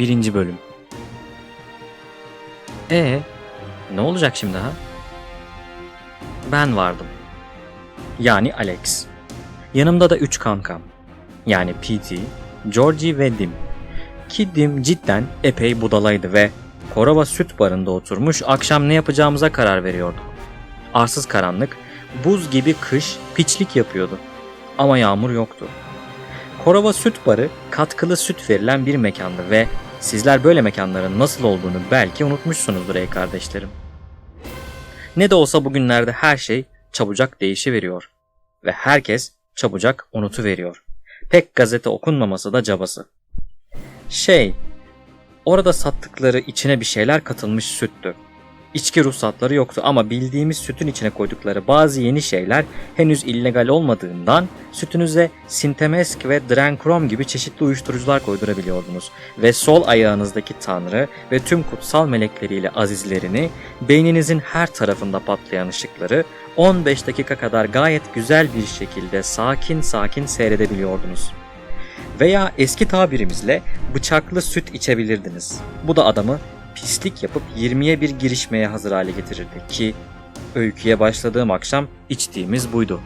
1. Bölüm E ne olacak şimdi ha? Ben vardım. Yani Alex. Yanımda da üç kankam. Yani PT, Georgie ve Dim. Ki Dim cidden epey budalaydı ve Korova süt barında oturmuş akşam ne yapacağımıza karar veriyordu. Arsız karanlık, buz gibi kış piçlik yapıyordu. Ama yağmur yoktu. Korova Süt Barı katkılı süt verilen bir mekandı ve sizler böyle mekanların nasıl olduğunu belki unutmuşsunuzdur ey kardeşlerim. Ne de olsa bugünlerde her şey çabucak değişiveriyor ve herkes çabucak unutuveriyor. Pek gazete okunmaması da cabası. Şey, orada sattıkları içine bir şeyler katılmış süttü. İçki ruhsatları yoktu ama bildiğimiz sütün içine koydukları bazı yeni şeyler henüz illegal olmadığından sütünüze Sintemesk ve Drenkrom gibi çeşitli uyuşturucular koydurabiliyordunuz ve sol ayağınızdaki tanrı ve tüm kutsal melekleriyle azizlerini beyninizin her tarafında patlayan ışıkları 15 dakika kadar gayet güzel bir şekilde sakin sakin seyredebiliyordunuz. Veya eski tabirimizle bıçaklı süt içebilirdiniz. Bu da adamı pislik yapıp 20'ye bir girişmeye hazır hale getirirdi ki öyküye başladığım akşam içtiğimiz buydu.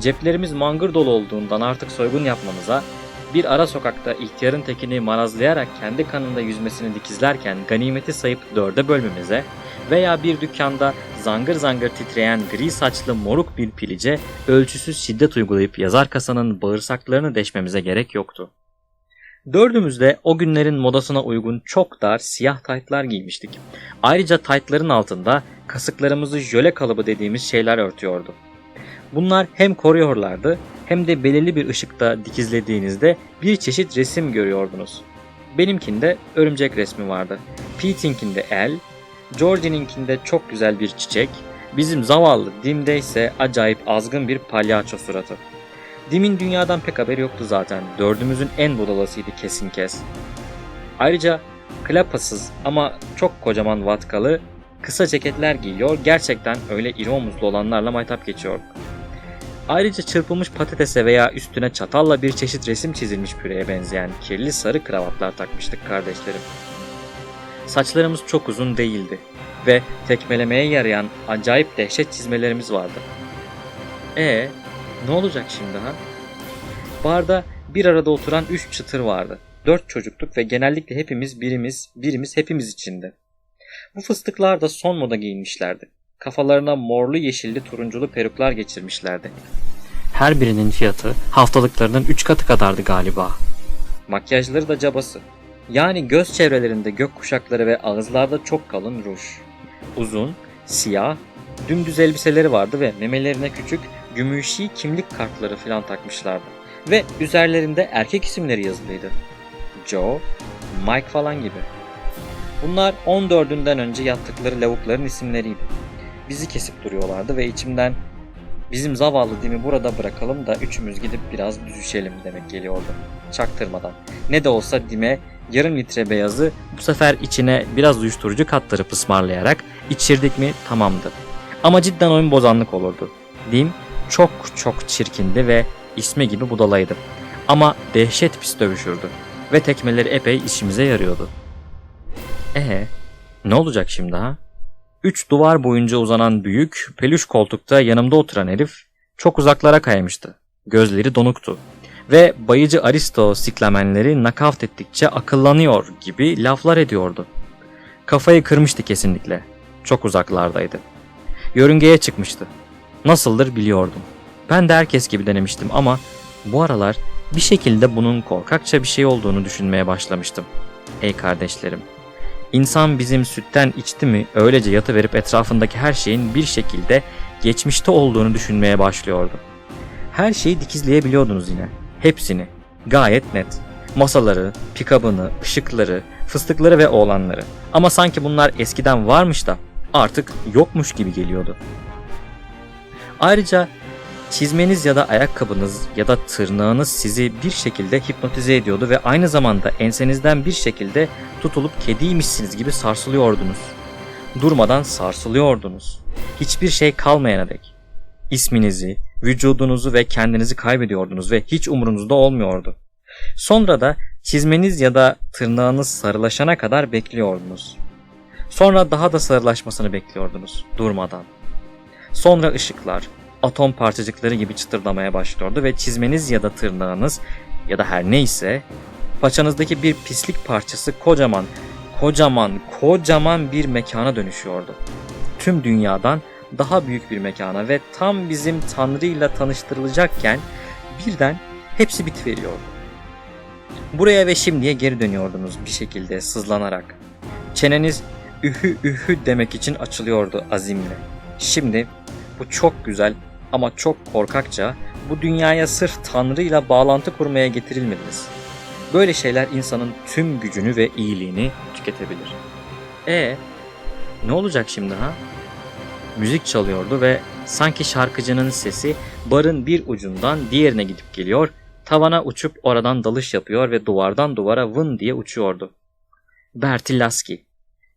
Ceplerimiz mangır dolu olduğundan artık soygun yapmamıza, bir ara sokakta ihtiyarın tekini marazlayarak kendi kanında yüzmesini dikizlerken ganimeti sayıp dörde bölmemize veya bir dükkanda zangır zangır titreyen gri saçlı moruk bir pilice ölçüsüz şiddet uygulayıp yazar kasanın bağırsaklarını deşmemize gerek yoktu. Dördümüz de o günlerin modasına uygun çok dar siyah taytlar giymiştik. Ayrıca taytların altında kasıklarımızı jöle kalıbı dediğimiz şeyler örtüyordu. Bunlar hem koruyorlardı hem de belirli bir ışıkta dikizlediğinizde bir çeşit resim görüyordunuz. Benimkinde örümcek resmi vardı. Pete'inkinde el, Georgie'ninkinde çok güzel bir çiçek, bizim zavallı Dim'de ise acayip azgın bir palyaço suratı. Dim'in dünyadan pek haberi yoktu zaten. Dördümüzün en budalasıydı kesin kes. Ayrıca klapasız ama çok kocaman vatkalı kısa ceketler giyiyor. Gerçekten öyle iri omuzlu olanlarla maytap geçiyor. Ayrıca çırpılmış patatese veya üstüne çatalla bir çeşit resim çizilmiş püreye benzeyen kirli sarı kravatlar takmıştık kardeşlerim. Saçlarımız çok uzun değildi ve tekmelemeye yarayan acayip dehşet çizmelerimiz vardı. E ne olacak şimdi ha? Barda bir arada oturan üç çıtır vardı. Dört çocuktuk ve genellikle hepimiz birimiz, birimiz hepimiz içinde. Bu fıstıklar da son moda giyinmişlerdi. Kafalarına morlu yeşilli turunculu peruklar geçirmişlerdi. Her birinin fiyatı haftalıklarının üç katı kadardı galiba. Makyajları da cabası. Yani göz çevrelerinde gök kuşakları ve ağızlarda çok kalın ruj. Uzun, siyah, dümdüz elbiseleri vardı ve memelerine küçük gümüşi kimlik kartları falan takmışlardı. Ve üzerlerinde erkek isimleri yazılıydı. Joe, Mike falan gibi. Bunlar 14'ünden önce yattıkları lavukların isimleriydi. Bizi kesip duruyorlardı ve içimden bizim zavallı Dim'i burada bırakalım da üçümüz gidip biraz düzüşelim demek geliyordu. Çaktırmadan. Ne de olsa Dim'e yarım litre beyazı bu sefer içine biraz uyuşturucu katlarıp ısmarlayarak içirdik mi tamamdı. Ama cidden oyun bozanlık olurdu. Dim çok çok çirkindi ve ismi gibi budalaydı. Ama dehşet pis dövüşürdü ve tekmeleri epey işimize yarıyordu. Ee, ne olacak şimdi ha? Üç duvar boyunca uzanan büyük, peluş koltukta yanımda oturan herif çok uzaklara kaymıştı. Gözleri donuktu. Ve bayıcı Aristo siklamenleri nakavt ettikçe akıllanıyor gibi laflar ediyordu. Kafayı kırmıştı kesinlikle. Çok uzaklardaydı. Yörüngeye çıkmıştı. Nasıldır biliyordum. Ben de herkes gibi denemiştim ama bu aralar bir şekilde bunun korkakça bir şey olduğunu düşünmeye başlamıştım. Ey kardeşlerim, İnsan bizim sütten içti mi öylece yatıverip etrafındaki her şeyin bir şekilde geçmişte olduğunu düşünmeye başlıyordu. Her şeyi dikizleyebiliyordunuz yine. Hepsini. Gayet net. Masaları, pikabını, ışıkları, fıstıkları ve oğlanları. Ama sanki bunlar eskiden varmış da artık yokmuş gibi geliyordu. Ayrıca çizmeniz ya da ayakkabınız ya da tırnağınız sizi bir şekilde hipnotize ediyordu ve aynı zamanda ensenizden bir şekilde tutulup kediymişsiniz gibi sarsılıyordunuz. Durmadan sarsılıyordunuz. Hiçbir şey kalmayana dek. İsminizi, vücudunuzu ve kendinizi kaybediyordunuz ve hiç umurunuzda olmuyordu. Sonra da çizmeniz ya da tırnağınız sarılaşana kadar bekliyordunuz. Sonra daha da sarılaşmasını bekliyordunuz durmadan. Sonra ışıklar, atom parçacıkları gibi çıtırdamaya başlıyordu ve çizmeniz ya da tırnağınız ya da her neyse paçanızdaki bir pislik parçası kocaman, kocaman, kocaman bir mekana dönüşüyordu. Tüm dünyadan daha büyük bir mekana ve tam bizim Tanrı'yla tanıştırılacakken birden hepsi bitiveriyordu. Buraya ve şimdiye geri dönüyordunuz bir şekilde sızlanarak. Çeneniz ühü ühü demek için açılıyordu azimle. Şimdi bu çok güzel ama çok korkakça bu dünyaya sırf Tanrı'yla bağlantı kurmaya getirilmediniz. Böyle şeyler insanın tüm gücünü ve iyiliğini tüketebilir. E ne olacak şimdi ha? Müzik çalıyordu ve sanki şarkıcının sesi barın bir ucundan diğerine gidip geliyor, tavana uçup oradan dalış yapıyor ve duvardan duvara vın diye uçuyordu. Bertie Lasky,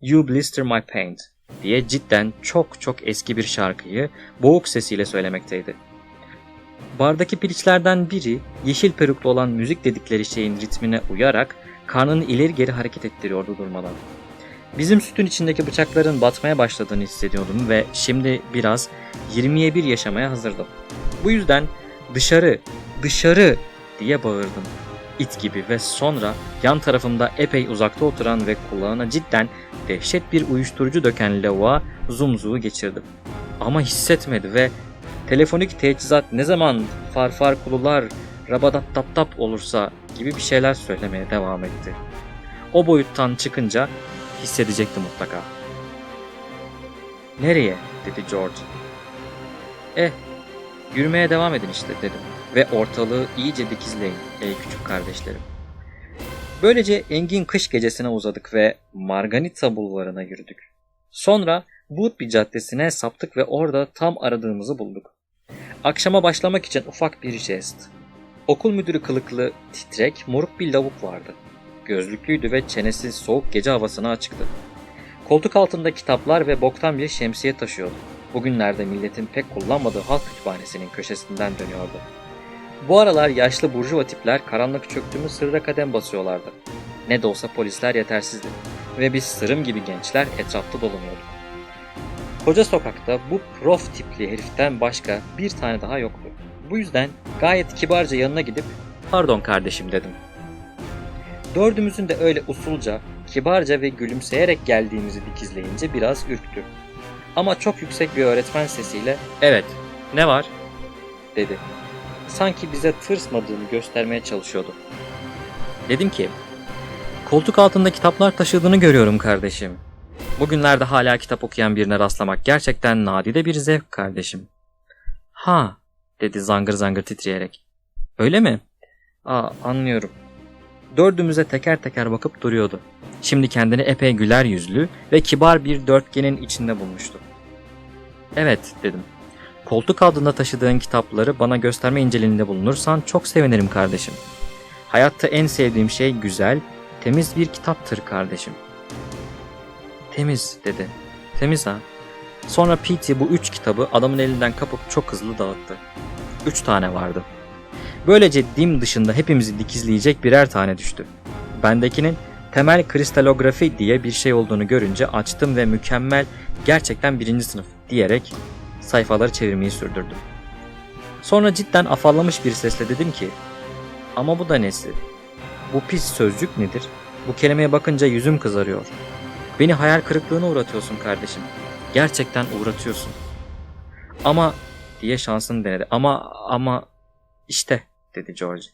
You Blister My Paint diye cidden çok çok eski bir şarkıyı boğuk sesiyle söylemekteydi. Bardaki piliçlerden biri yeşil peruklu olan müzik dedikleri şeyin ritmine uyarak karnını ileri geri hareket ettiriyordu durmadan. Bizim sütün içindeki bıçakların batmaya başladığını hissediyordum ve şimdi biraz 20'ye 1 yaşamaya hazırdım. Bu yüzden dışarı, dışarı diye bağırdım. İt gibi ve sonra yan tarafımda epey uzakta oturan ve kulağına cidden dehşet bir uyuşturucu döken lavuğa zumzuğu geçirdim. Ama hissetmedi ve telefonik teçhizat ne zaman farfar kulular rabadat tap tap olursa gibi bir şeyler söylemeye devam etti. O boyuttan çıkınca hissedecekti mutlaka. Nereye? dedi George. Eh, yürümeye devam edin işte dedim ve ortalığı iyice dikizleyin ey küçük kardeşlerim. Böylece engin kış gecesine uzadık ve Marganita bulvarına yürüdük. Sonra Woodby Caddesi'ne saptık ve orada tam aradığımızı bulduk. Akşama başlamak için ufak bir jest. Okul müdürü kılıklı, titrek, moruk bir lavuk vardı. Gözlüklüydü ve çenesi soğuk gece havasına açıktı. Koltuk altında kitaplar ve boktan bir şemsiye taşıyordu. Bugünlerde milletin pek kullanmadığı halk kütüphanesinin köşesinden dönüyordu. Bu aralar yaşlı burjuva tipler karanlık çöktüğümüz sırra kadem basıyorlardı. Ne de olsa polisler yetersizdi ve biz sırım gibi gençler etrafta dolanıyorduk. Koca sokakta bu prof tipli heriften başka bir tane daha yoktu. Bu yüzden gayet kibarca yanına gidip pardon kardeşim dedim. Dördümüzün de öyle usulca, kibarca ve gülümseyerek geldiğimizi dikizleyince biraz ürktü. Ama çok yüksek bir öğretmen sesiyle evet ne var dedi. Sanki bize tırsmadığını göstermeye çalışıyordu. Dedim ki koltuk altında kitaplar taşıdığını görüyorum kardeşim. Bugünlerde hala kitap okuyan birine rastlamak gerçekten nadide bir zevk kardeşim. Ha dedi zangır zangır titreyerek. Öyle mi? Aa anlıyorum. Dördümüze teker teker bakıp duruyordu. Şimdi kendini epey güler yüzlü ve kibar bir dörtgenin içinde bulmuştu. Evet dedim. Koltuk altında taşıdığın kitapları bana gösterme inceliğinde bulunursan çok sevinirim kardeşim. Hayatta en sevdiğim şey güzel, temiz bir kitaptır kardeşim. Temiz dedi. Temiz ha. Sonra P.T. bu üç kitabı adamın elinden kapıp çok hızlı dağıttı. Üç tane vardı. Böylece dim dışında hepimizi dikizleyecek birer tane düştü. Bendekinin temel kristalografi diye bir şey olduğunu görünce açtım ve mükemmel, gerçekten birinci sınıf diyerek sayfaları çevirmeyi sürdürdüm. Sonra cidden afallamış bir sesle dedim ki, ama bu da nesi? Bu pis sözcük nedir? Bu kelimeye bakınca yüzüm kızarıyor. Beni hayal kırıklığına uğratıyorsun kardeşim. Gerçekten uğratıyorsun. Ama diye şansını denedi. Ama ama işte dedi George.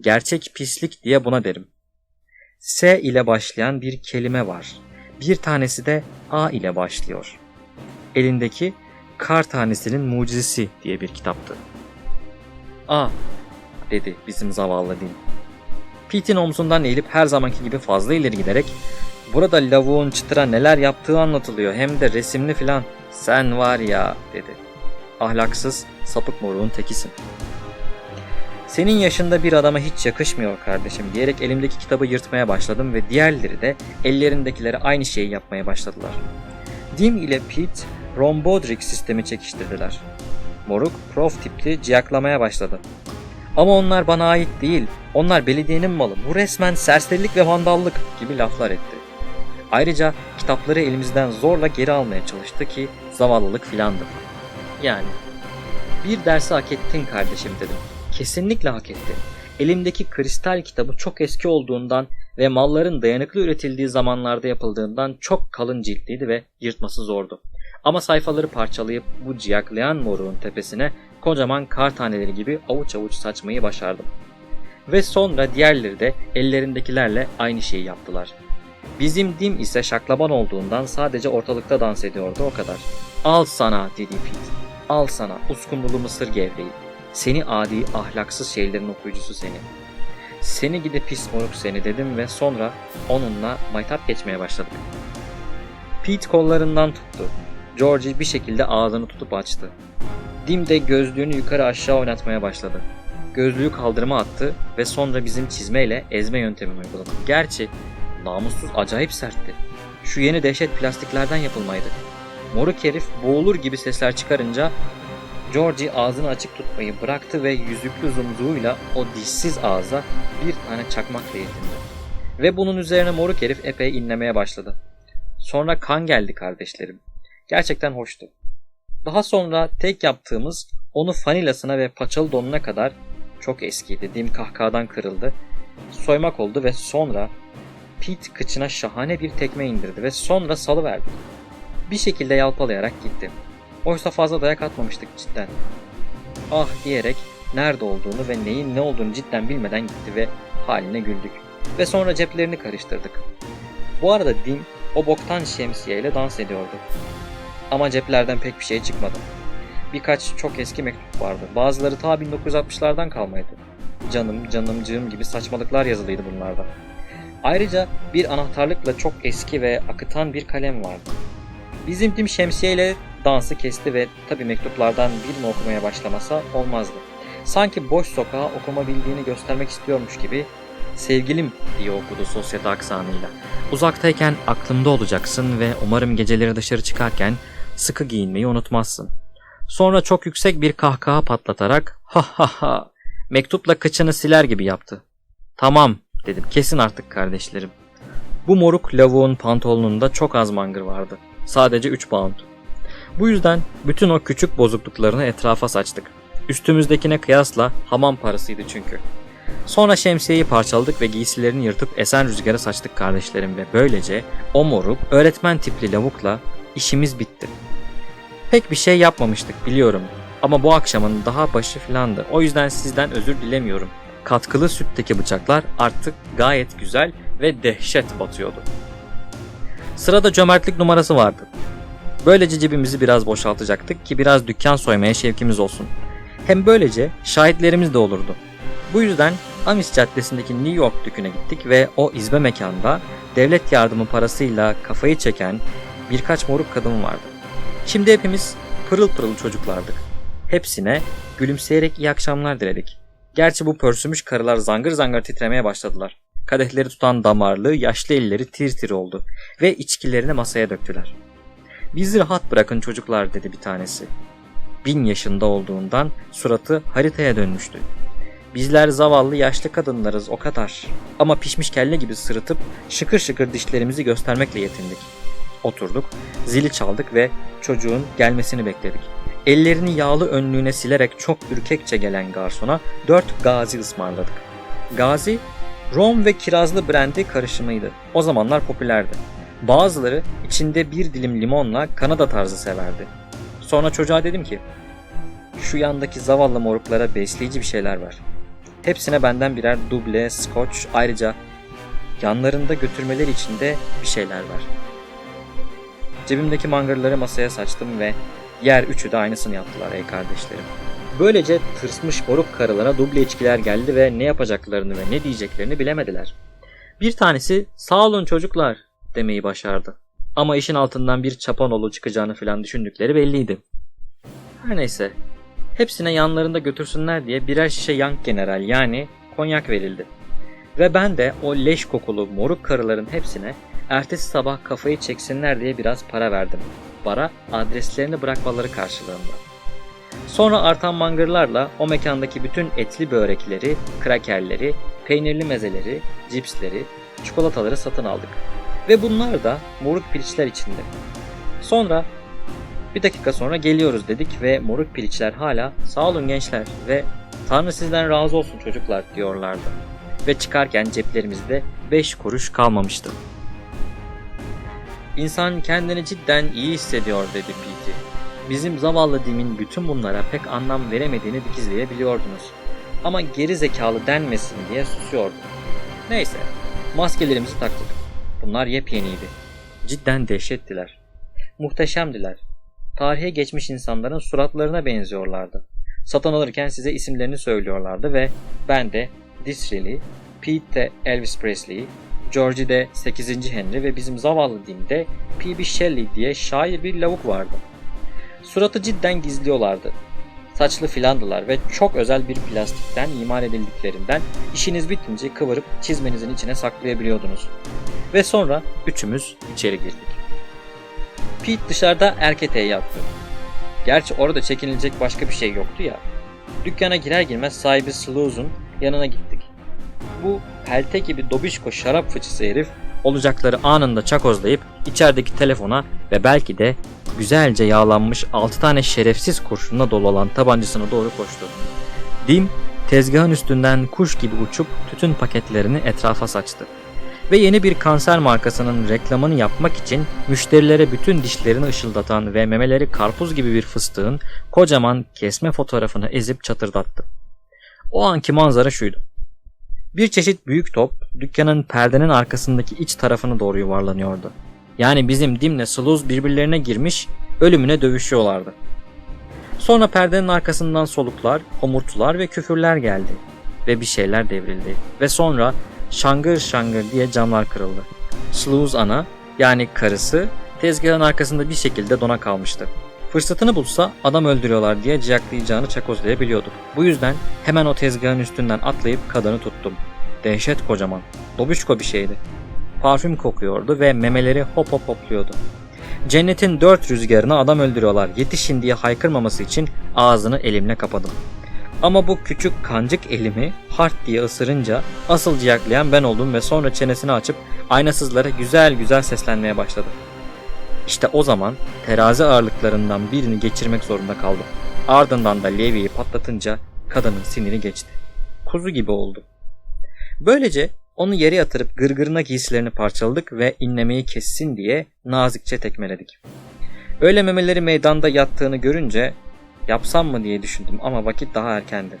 Gerçek pislik diye buna derim. S ile başlayan bir kelime var. Bir tanesi de A ile başlıyor. Elindeki Kar Tanesi'nin Mucizesi diye bir kitaptı. A dedi bizim zavallı din. Pete'in omzundan eğilip her zamanki gibi fazla ileri giderek Burada lavuğun çıtıra neler yaptığı anlatılıyor hem de resimli filan. Sen var ya dedi. Ahlaksız sapık moruğun tekisin. Senin yaşında bir adama hiç yakışmıyor kardeşim diyerek elimdeki kitabı yırtmaya başladım ve diğerleri de ellerindekileri aynı şeyi yapmaya başladılar. Dim ile Pete Rombodrik sistemi çekiştirdiler. Moruk prof tipli ciyaklamaya başladı. Ama onlar bana ait değil. Onlar belediyenin malı. Bu resmen serserilik ve vandallık gibi laflar etti. Ayrıca kitapları elimizden zorla geri almaya çalıştı ki zavallılık filandı. Yani bir dersi hak ettin kardeşim dedim. Kesinlikle hak etti. Elimdeki kristal kitabı çok eski olduğundan ve malların dayanıklı üretildiği zamanlarda yapıldığından çok kalın ciltliydi ve yırtması zordu. Ama sayfaları parçalayıp bu ciyaklayan moruğun tepesine kocaman kar taneleri gibi avuç avuç saçmayı başardım. Ve sonra diğerleri de ellerindekilerle aynı şeyi yaptılar. Bizim dim ise şaklaban olduğundan sadece ortalıkta dans ediyordu o kadar. Al sana dedi Pete. Al sana uskumrulu mısır gevreği. Seni adi ahlaksız şeylerin okuyucusu seni. Seni gidi pis moruk seni dedim ve sonra onunla maytap geçmeye başladık. Pete kollarından tuttu. Georgie bir şekilde ağzını tutup açtı. Dim de gözlüğünü yukarı aşağı oynatmaya başladı. Gözlüğü kaldırıma attı ve sonra bizim çizmeyle ezme yöntemini uyguladı. Gerçi namussuz acayip sertti. Şu yeni dehşet plastiklerden yapılmaydı. Moruk herif boğulur gibi sesler çıkarınca Georgie ağzını açık tutmayı bıraktı ve yüzüklü zumzuğuyla o dişsiz ağza bir tane çakmakla yetindi. Ve bunun üzerine moruk herif epey inlemeye başladı. Sonra kan geldi kardeşlerim. Gerçekten hoştu. Daha sonra tek yaptığımız onu fanilasına ve paçalı donuna kadar çok eski dediğim kahkahadan kırıldı. Soymak oldu ve sonra Pete kıçına şahane bir tekme indirdi ve sonra salıverdi. Bir şekilde yalpalayarak gitti. Oysa fazla dayak atmamıştık cidden. Ah diyerek nerede olduğunu ve neyin ne olduğunu cidden bilmeden gitti ve haline güldük. Ve sonra ceplerini karıştırdık. Bu arada Dim o boktan şemsiyeyle dans ediyordu. Ama ceplerden pek bir şey çıkmadı. Birkaç çok eski mektup vardı. Bazıları ta 1960'lardan kalmaydı. Canım, canımcığım gibi saçmalıklar yazılıydı bunlarda. Ayrıca bir anahtarlıkla çok eski ve akıtan bir kalem vardı. Bizim Dim şemsiyeyle dansı kesti ve tabi mektuplardan birini okumaya başlamasa olmazdı. Sanki boş sokağa okuma bildiğini göstermek istiyormuş gibi sevgilim diye okudu sosyete aksanıyla. Uzaktayken aklımda olacaksın ve umarım geceleri dışarı çıkarken sıkı giyinmeyi unutmazsın. Sonra çok yüksek bir kahkaha patlatarak ha ha ha mektupla kıçını siler gibi yaptı. Tamam dedim kesin artık kardeşlerim. Bu moruk lavuğun pantolonunda çok az mangır vardı. Sadece 3 pound. Bu yüzden bütün o küçük bozukluklarını etrafa saçtık. Üstümüzdekine kıyasla hamam parasıydı çünkü. Sonra şemsiyeyi parçaladık ve giysilerini yırtıp esen rüzgara saçtık kardeşlerim ve böylece o moruk öğretmen tipli lavukla işimiz bitti. Pek bir şey yapmamıştık biliyorum ama bu akşamın daha başı filandı. O yüzden sizden özür dilemiyorum. Katkılı sütteki bıçaklar artık gayet güzel ve dehşet batıyordu. Sırada cömertlik numarası vardı. Böylece cebimizi biraz boşaltacaktık ki biraz dükkan soymaya şevkimiz olsun. Hem böylece şahitlerimiz de olurdu. Bu yüzden Amis Caddesi'ndeki New York düküne gittik ve o izbe mekanda devlet yardımı parasıyla kafayı çeken birkaç moruk kadın vardı. Şimdi hepimiz pırıl pırıl çocuklardık. Hepsine gülümseyerek iyi akşamlar diledik. Gerçi bu pörsümüş karılar zangır zangır titremeye başladılar. Kadehleri tutan damarlı, yaşlı elleri tir tir oldu ve içkilerini masaya döktüler. Bizi rahat bırakın çocuklar dedi bir tanesi. Bin yaşında olduğundan suratı haritaya dönmüştü. Bizler zavallı yaşlı kadınlarız o kadar. Ama pişmiş kelle gibi sırıtıp şıkır şıkır dişlerimizi göstermekle yetindik. Oturduk, zili çaldık ve çocuğun gelmesini bekledik. Ellerini yağlı önlüğüne silerek çok ürkekçe gelen garsona dört gazi ısmarladık. Gazi, rom ve kirazlı brandy karışımıydı. O zamanlar popülerdi. Bazıları içinde bir dilim limonla Kanada tarzı severdi. Sonra çocuğa dedim ki, şu yandaki zavallı moruklara besleyici bir şeyler ver. Hepsine benden birer duble, scotch, ayrıca yanlarında götürmeleri için de bir şeyler ver. Cebimdeki mangırları masaya saçtım ve yer üçü de aynısını yaptılar ey kardeşlerim. Böylece tırsmış moruk karılara duble içkiler geldi ve ne yapacaklarını ve ne diyeceklerini bilemediler. Bir tanesi sağ olun çocuklar demeyi başardı. Ama işin altından bir çapanoğlu çıkacağını falan düşündükleri belliydi. Her neyse. Hepsine yanlarında götürsünler diye birer şişe yank general yani konyak verildi. Ve ben de o leş kokulu moruk karıların hepsine ertesi sabah kafayı çeksinler diye biraz para verdim. Bara adreslerini bırakmaları karşılığında. Sonra artan mangırlarla o mekandaki bütün etli börekleri, krakerleri, peynirli mezeleri, cipsleri, çikolataları satın aldık. Ve bunlar da moruk piliçler içinde. Sonra bir dakika sonra geliyoruz dedik ve moruk piliçler hala sağ olun gençler ve Tanrı sizden razı olsun çocuklar diyorlardı. Ve çıkarken ceplerimizde 5 kuruş kalmamıştı. İnsan kendini cidden iyi hissediyor dedi Pete. Bizim zavallı Dim'in bütün bunlara pek anlam veremediğini dikizleyebiliyordunuz. Ama geri zekalı denmesin diye susuyordu. Neyse, maskelerimizi taktık. Bunlar yepyeniydi. Cidden dehşettiler. Muhteşemdiler. Tarihe geçmiş insanların suratlarına benziyorlardı. Satın alırken size isimlerini söylüyorlardı ve ben de Disraeli, Pete de Elvis Presley, Georgie de 8. Henry ve bizim zavallı Dim'de P.B. Shelley diye şair bir lavuk vardı. Suratı cidden gizliyorlardı. Saçlı filandılar ve çok özel bir plastikten imal edildiklerinden işiniz bitince kıvırıp çizmenizin içine saklayabiliyordunuz. Ve sonra üçümüz içeri girdik. Pete dışarıda erketeğe yattı. Gerçi orada çekinilecek başka bir şey yoktu ya. Dükkana girer girmez sahibi Slooz'un yanına gittik. Bu pelte gibi dobişko şarap fıçısı herif olacakları anında çakozlayıp içerideki telefona ve belki de güzelce yağlanmış 6 tane şerefsiz kurşunla dolu olan tabancasına doğru koştu. Dim tezgahın üstünden kuş gibi uçup tütün paketlerini etrafa saçtı. Ve yeni bir kanser markasının reklamını yapmak için müşterilere bütün dişlerini ışıldatan ve memeleri karpuz gibi bir fıstığın kocaman kesme fotoğrafını ezip çatırdattı. O anki manzara şuydu. Bir çeşit büyük top dükkanın perdenin arkasındaki iç tarafına doğru yuvarlanıyordu. Yani bizim Dim'le Sluz birbirlerine girmiş, ölümüne dövüşüyorlardı. Sonra perdenin arkasından soluklar, homurtular ve küfürler geldi. Ve bir şeyler devrildi. Ve sonra şangır şangır diye camlar kırıldı. Sluz ana, yani karısı, tezgahın arkasında bir şekilde dona kalmıştı. Fırsatını bulsa adam öldürüyorlar diye ciyaklayacağını çakozlayabiliyorduk. Bu yüzden hemen o tezgahın üstünden atlayıp kadını tuttum. Dehşet kocaman. Dobuşko bir şeydi. Parfüm kokuyordu ve memeleri hop hop hopluyordu. Cennetin dört rüzgarına adam öldürüyorlar yetişin diye haykırmaması için ağzını elimle kapadım. Ama bu küçük kancık elimi hart diye ısırınca asıl ciyaklayan ben oldum ve sonra çenesini açıp aynasızlara güzel güzel seslenmeye başladı. İşte o zaman terazi ağırlıklarından birini geçirmek zorunda kaldım. Ardından da levyeyi patlatınca kadının siniri geçti. Kuzu gibi oldu. Böylece onu yere yatırıp gırgırına giysilerini parçaladık ve inlemeyi kessin diye nazikçe tekmeledik. Öyle memeleri meydanda yattığını görünce yapsam mı diye düşündüm ama vakit daha erkendi.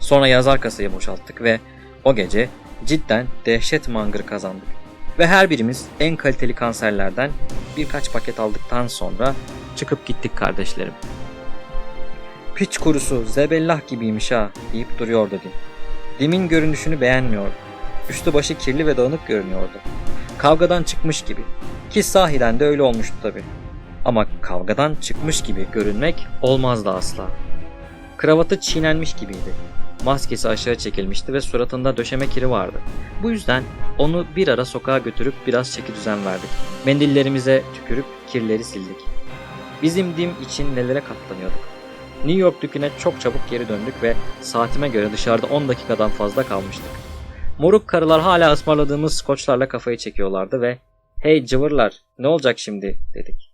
Sonra yazar kasayı boşalttık ve o gece cidden dehşet mangır kazandık. Ve her birimiz en kaliteli kanserlerden birkaç paket aldıktan sonra çıkıp gittik kardeşlerim. Piç kurusu zebellah gibiymiş ha deyip duruyor dedim. Dim'in görünüşünü beğenmiyordu. Üstü başı kirli ve dağınık görünüyordu. Kavgadan çıkmış gibi. Ki sahiden de öyle olmuştu tabi. Ama kavgadan çıkmış gibi görünmek olmazdı asla. Kravatı çiğnenmiş gibiydi. Maskesi aşağı çekilmişti ve suratında döşeme kiri vardı. Bu yüzden onu bir ara sokağa götürüp biraz çeki düzen verdik. Mendillerimize tükürüp kirleri sildik. Bizim dim için nelere katlanıyorduk. New York düküne çok çabuk geri döndük ve saatime göre dışarıda 10 dakikadan fazla kalmıştık. Moruk karılar hala ısmarladığımız skoçlarla kafayı çekiyorlardı ve ''Hey cıvırlar ne olacak şimdi?'' dedik.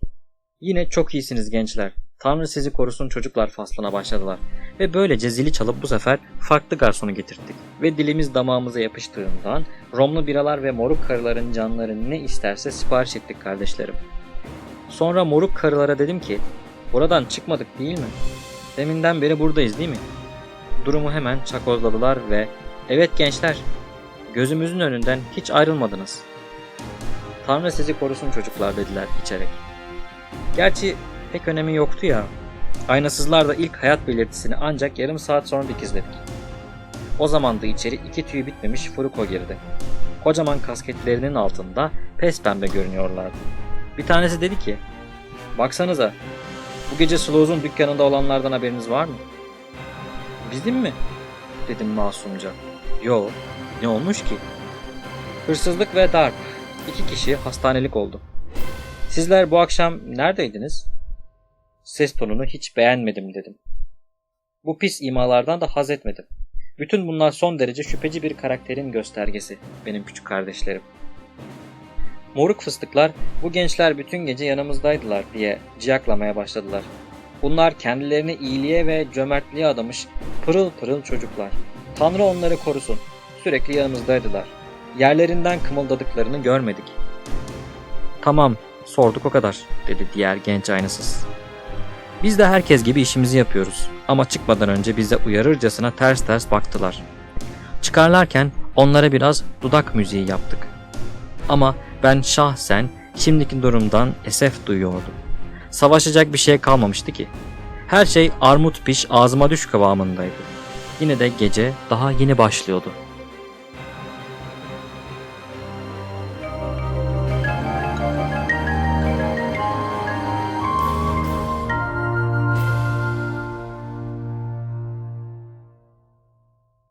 Yine çok iyisiniz gençler. Tanrı sizi korusun çocuklar faslına başladılar. Ve böylece zili çalıp bu sefer farklı garsonu getirttik. Ve dilimiz damağımıza yapıştığından romlu biralar ve moruk karıların canları ne isterse sipariş ettik kardeşlerim. Sonra moruk karılara dedim ki buradan çıkmadık değil mi? Deminden beri buradayız değil mi? Durumu hemen çakozladılar ve evet gençler gözümüzün önünden hiç ayrılmadınız. Tanrı sizi korusun çocuklar dediler içerek. Gerçi pek önemi yoktu ya. Aynasızlar da ilk hayat belirtisini ancak yarım saat sonra dikizledik. O zaman da içeri iki tüyü bitmemiş Furuko girdi. Kocaman kasketlerinin altında pes pembe görünüyorlardı. Bir tanesi dedi ki, Baksanıza, bu gece Slows'un dükkanında olanlardan haberiniz var mı? Bizim mi? Dedim masumca. Yo, ne olmuş ki? Hırsızlık ve darp. İki kişi hastanelik oldu. Sizler bu akşam neredeydiniz? Ses tonunu hiç beğenmedim dedim. Bu pis imalardan da haz etmedim. Bütün bunlar son derece şüpheci bir karakterin göstergesi benim küçük kardeşlerim. Moruk fıstıklar bu gençler bütün gece yanımızdaydılar diye ciyaklamaya başladılar. Bunlar kendilerini iyiliğe ve cömertliğe adamış pırıl pırıl çocuklar. Tanrı onları korusun. Sürekli yanımızdaydılar. Yerlerinden kımıldadıklarını görmedik. Tamam, sorduk o kadar, dedi diğer genç aynasız. Biz de herkes gibi işimizi yapıyoruz ama çıkmadan önce bize uyarırcasına ters ters baktılar. Çıkarlarken onlara biraz dudak müziği yaptık. Ama ben şahsen şimdiki durumdan esef duyuyordum. Savaşacak bir şey kalmamıştı ki. Her şey armut piş ağzıma düş kıvamındaydı. Yine de gece daha yeni başlıyordu.